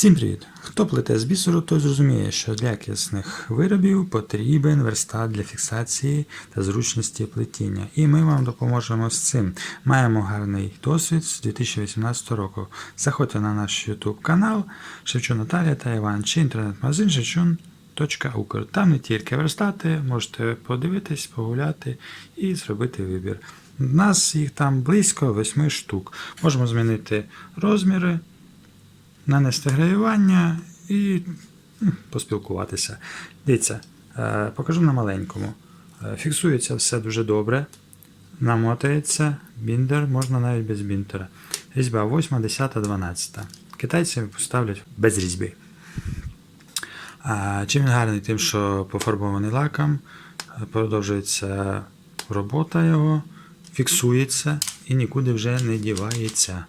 Всім привіт! Хто плете з бісеру, той зрозуміє, що для якісних виробів потрібен верстат для фіксації та зручності плетіння. І ми вам допоможемо з цим. Маємо гарний досвід з 2018 року. Заходьте на наш YouTube канал Шевчун Наталія та Іван чи інтернет-магазин Шевчун.Укр. Там не тільки верстати, можете подивитись, погуляти і зробити вибір. У нас їх там близько 8 штук. Можемо змінити розміри нанести гравіювання і поспілкуватися. Дивіться, е, покажу на маленькому. Е, Фіксується все дуже добре. Намотається, біндер, можна навіть без біндера. Різьба 8, 10, 12. Китайці поставлять без різьби. А, чим він гарний? Тим, що пофарбований лаком, е, продовжується робота його, фіксується і нікуди вже не дівається.